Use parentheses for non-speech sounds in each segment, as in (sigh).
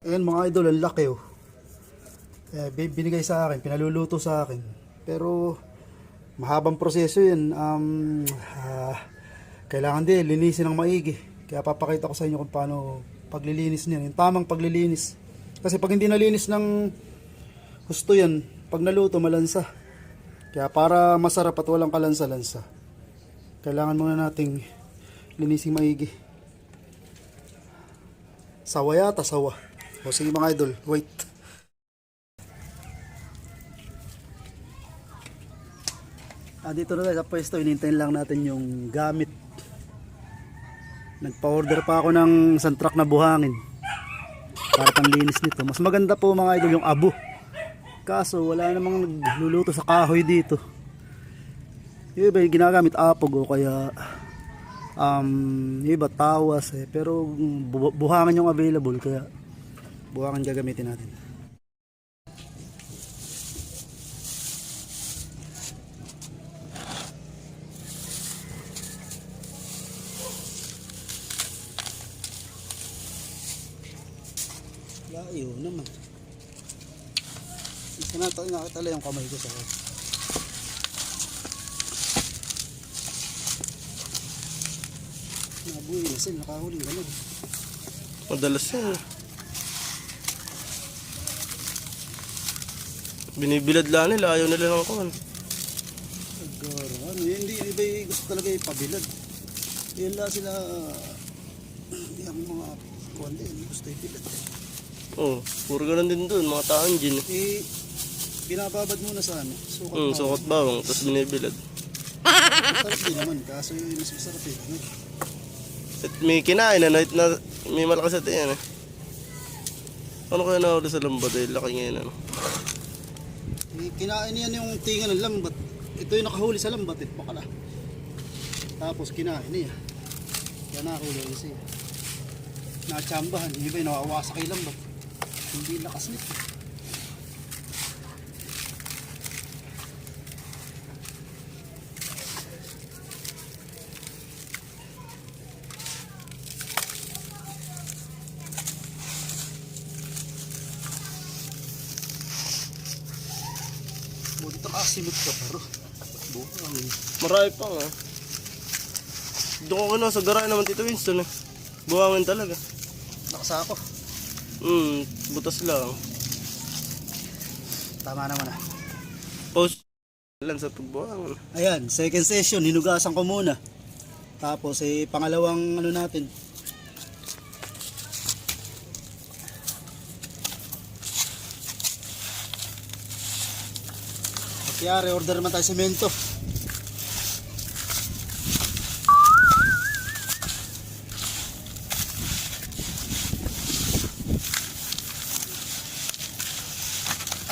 Ayan mga idol, ang laki oh. Eh, bi- binigay sa akin, pinaluluto sa akin. Pero mahabang proseso yun. Um, ah, kailangan din linisin ng maigi. Kaya papakita ko sa inyo kung paano paglilinis niyan. Yung tamang paglilinis. Kasi pag hindi nalinis ng gusto yan, pag naluto malansa. Kaya para masarap at walang kalansa-lansa, kailangan muna nating linisin maigi. Sawa yata, sawa. O sige mga idol, wait. Ah, dito na tayo sa pwesto, inintayin lang natin yung gamit. Nagpa-order pa ako ng isang truck na buhangin. Para pang linis nito. Mas maganda po mga idol yung abo. Kaso wala namang nagluluto sa kahoy dito. Yung iba yung ginagamit apog o kaya um, yung iba tawas eh. Pero bu- buhangin yung available kaya buhangin gagamitin natin. Layo naman. Isa na ito, nakatala yung kamay ko sa Nabuhay na sila, nakahuling gano'n. Madalas yan. Binibilad lang nila, ayaw nila ng kuhan. Agara, ano yun, hindi, iba yung gusto talaga ipabilad. Yan lang sila, yung mga kuwan din, gusto ibilad. Oo, oh, puro ganun din doon, mga taon dyan. eh. Eh, binababad muna sa ano, sukat na. sukot bawang, tapos binibilad. Masarap din naman, kaso yung mas masarap eh. Ano, At may kinain na, night na may malakas at yan eh. Ano kaya nahuli sa lambat eh, laki ngayon ano. Eh, kinain niyan yung tinga ng lambat. Ito yung nakahuli sa lambat eh, bakala. Tapos kinain niya. Kaya nakahuli kasi. Natsambahan, yung iba yung nawawasak kay lambat. Hindi lakas nito. Kasimot ka. Bukang. Marami pa nga. Doon ko na sa garay naman Tito Winston eh. Buhangin talaga. Nakasako. Hmm, butas lang. Tama naman ah. Post lang sa pagbuhangin. Ayan, second session, hinugasan ko muna. Tapos eh, pangalawang ano natin. Kaya order naman tayo semento.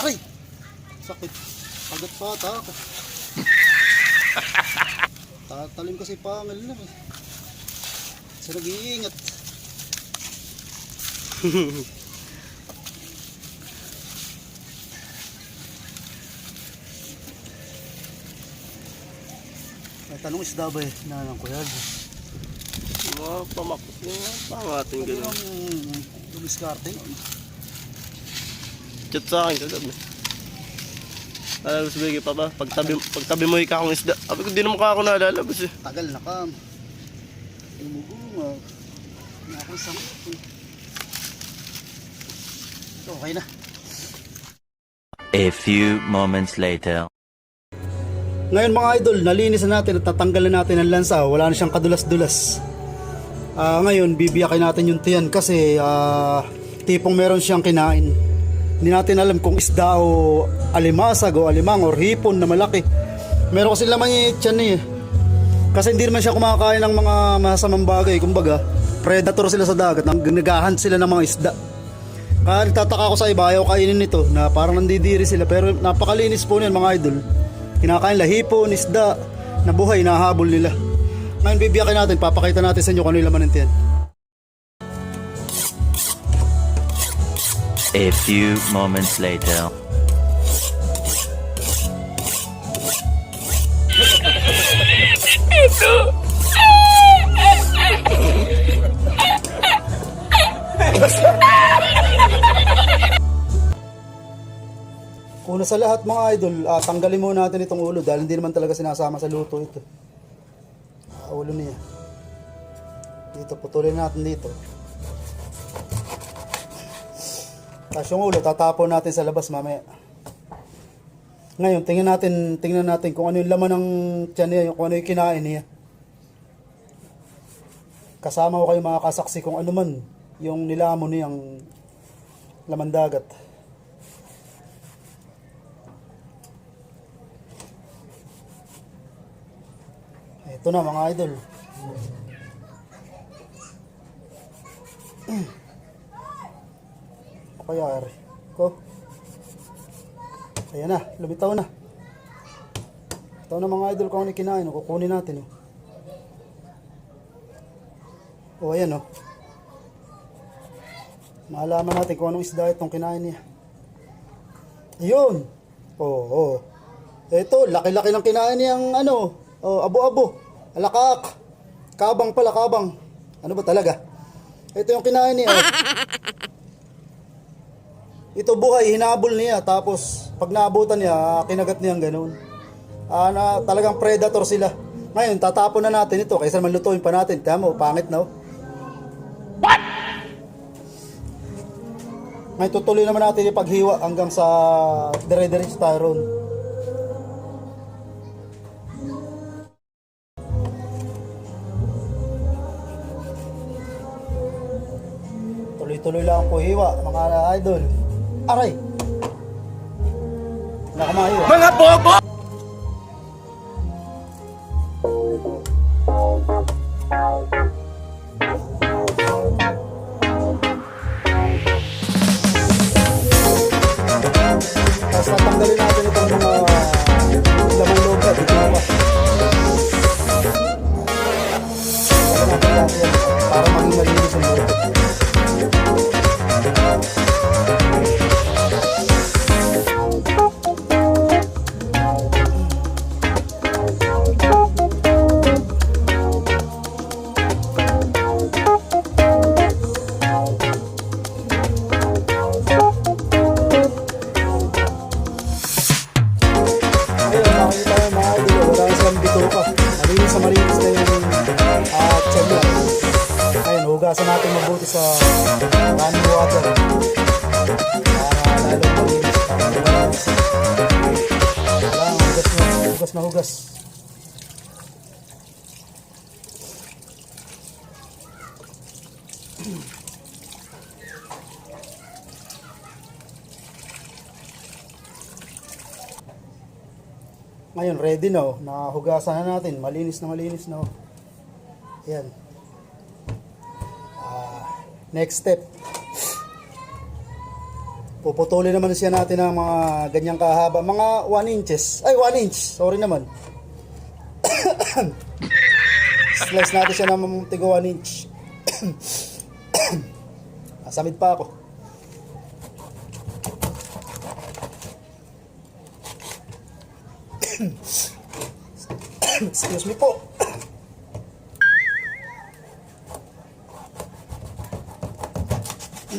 Aray! Sakit. Pagat pa ata ako. (laughs) Tatalim kasi pangal na eh. Sa nag-iingat. (laughs) tanong isda ba eh, nanang kuya? Mga pamakot nga, pangating Hindi ganun. naman dumiskarte nun. Chat sa akin kagabi. Alam mo sabi pa ba? Pagtabi, pagtabi mo ikaw akong isda. Sabi ko, di naman ka ako nalalabas eh. Tagal na kam. Lumubunga. Na ako isang Ito, okay na. A few moments later. Ngayon mga idol, nalinis na natin at tatanggalin natin ang lansa. Wala na siyang kadulas-dulas. Ah, ngayon, bibiyakin natin yung tiyan kasi ah, tipong meron siyang kinain. Hindi natin alam kung isda o alimasag o alimang or hipon na malaki. Meron kasi laman yung tiyan niya. eh. Kasi hindi naman siya kumakain ng mga masamang bagay. Kumbaga, predator sila sa dagat. Nag- Naghahunt sila ng mga isda. Kaya nagtataka ko sa iba, ayaw kainin nito na parang nandidiri sila. Pero napakalinis po niyan mga idol. Kinakain lahipon, isda, na buhay, nahabol nila. Ngayon bibiyakin natin, papakita natin sa inyo kung ano yung laman ng tiyan. A few moments later. Una sa lahat mga idol, ah, tanggalin muna natin itong ulo dahil hindi naman talaga sinasama sa luto ito. Ah, ulo niya. Dito, putulin natin dito. Tapos yung ulo, tatapon natin sa labas mamaya. Ngayon, tingnan natin, tingnan natin kung ano yung laman ng tiyan niya, kung ano yung kinain niya. Kasama ko kayo mga kasaksi kung ano man yung nilamon niyang laman dagat. Ito na mga idol. Ano kaya ari? Ko. Ayan na, lumitaw na. Ito na mga idol kung ano kinain. Kukunin natin. Oh. O ayan oh. Maalaman natin kung anong isda itong kinain niya. Ayun. Oo. Oh, Ito, laki-laki ng kinain niyang ano. Oh, abo-abo. Alakak. Kabang pala, kabang. Ano ba talaga? Ito yung kinain niya. oh. (laughs) Ito buhay, hinabol niya. Tapos, pag naabutan niya, kinagat niya ganun. Ah, na, talagang predator sila. Ngayon, tatapon na natin ito. Kaysa naman lutuin pa natin. Kaya mo, pangit na oh. Ngayon tutuloy naman natin yung paghiwa hanggang sa dire-diretso tayo ron. Tuloy-tuloy lang po hiwa, mga idol. Aray! Wala ka mahiwa. Mga bobo! Tapos hugasan natin mabuti sa running water. Malinis. Para hugas na, hugas na hugas. Ngayon, ready na oh. Nahugasan na natin. Malinis na malinis na oh. Ayan. Next step. Puputulin naman siya natin ng mga ganyang kahaba. Mga 1 inches. Ay, 1 inch. Sorry naman. (coughs) Slice natin siya ng tigo 1 inch. (coughs) Nasamid pa ako. (coughs) Excuse me po. Ito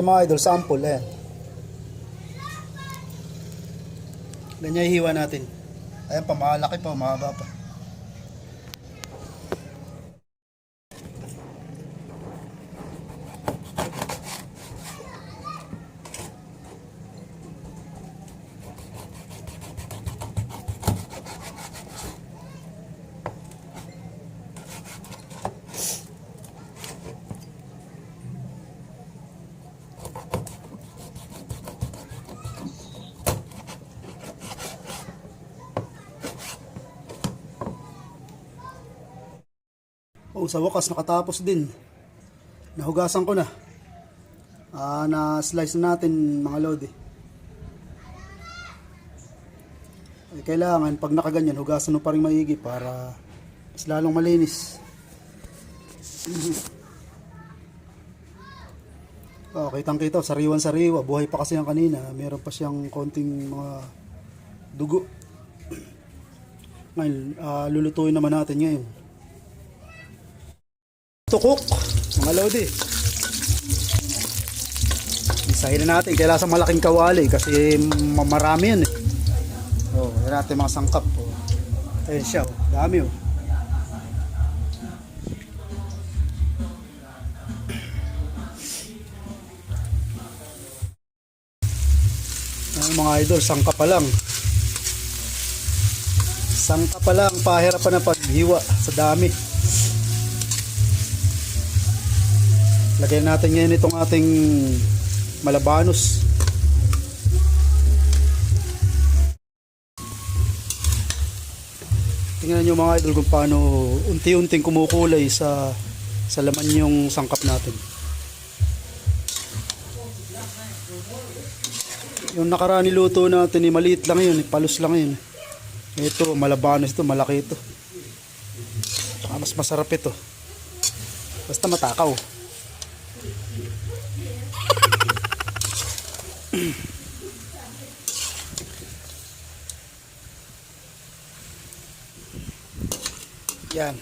mga idol, sample. Ayan. Ganyan hiwa natin. Ayan pa, malaki pa, mahaba pa. Oh, sa wakas nakatapos din. Nahugasan ko na. Ah, na slice na natin mga lodi. Ay, kailangan pag nakaganyan, hugasan mo pa rin maigi para mas lalong malinis. (clears throat) Oh, kitang kita, sariwan sariwa. Buhay pa kasi yan kanina. Meron pa siyang konting mga dugo. (clears throat) Ngayon, ah, lulutuin naman natin ngayon. Tukok, mga lodi. Isahin na natin. Kailangan sa malaking kawali kasi ma- marami yan eh. Oh, yan mga sangkap. Oh. Ayun siya, oh. dami oh. Ayan, mga idol, sangka pa lang. Sangka pa lang, pahirap pa na paghiwa sa dami. Lagyan natin ngayon itong ating malabanos. Tingnan nyo mga idol kung paano unti-unting kumukulay sa sa laman yung sangkap natin. Yung nakaraan niluto natin, eh, maliit lang yun, eh, palos lang yun. Ito, malabanos ito, malaki ito. Tsaka mas masarap ito. Basta matakaw. Yan.